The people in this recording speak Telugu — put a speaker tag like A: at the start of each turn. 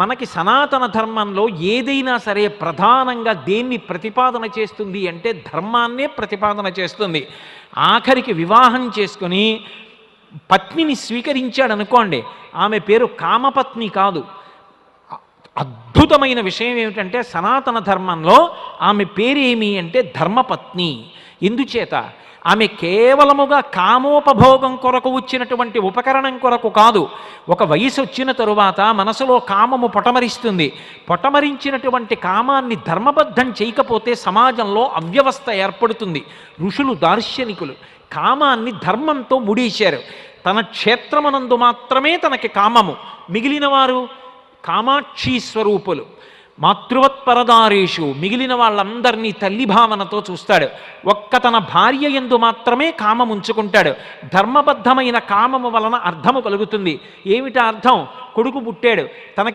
A: మనకి సనాతన ధర్మంలో ఏదైనా సరే ప్రధానంగా దేన్ని ప్రతిపాదన చేస్తుంది అంటే ధర్మాన్నే ప్రతిపాదన చేస్తుంది. ఆఖరికి వివాహం చేసుకుని పత్నిని స్వీకరించాడు అనుకోండి ఆమె పేరు కామపత్ని కాదు. అద్భుతమైన విషయం ఏమిటంటే సనాతన ధర్మంలో ఆమె పేరేమి అంటే ధర్మపత్ని. ఇందుచేత ఆమె కేవలముగా కామోపభోగం కొరకు వచ్చినటువంటి ఉపకరణం కొరకు కాదు ఒక వయసు వచ్చిన తరువాత మనసులో కామము పొటమరిస్తుంది. పొటమరించినటువంటి కామాన్ని ధర్మబద్ధం చేయకపోతే సమాజంలో అవ్యవస్థ ఏర్పడుతుంది. ఋషులు దార్శనికులు కామాన్ని ధర్మంతో ముడేశారు తన క్షేత్రమునందు మాత్రమే తనకి కామము. మిగిలిన వారు కామాక్షి స్వరూపులు. మాతృవత్పరదారేషు మిగిలిన వాళ్ళందరినీ తల్లి భావనతో చూస్తాడు. ఒక్క తన భార్య ఎందు మాత్రమే కామం ఉంచుకుంటాడు. ధర్మబద్ధమైన కామము వలన అర్థము కలుగుతుంది. ఏమిటా అర్థం? కొడుకు పుట్టాడు. తనకి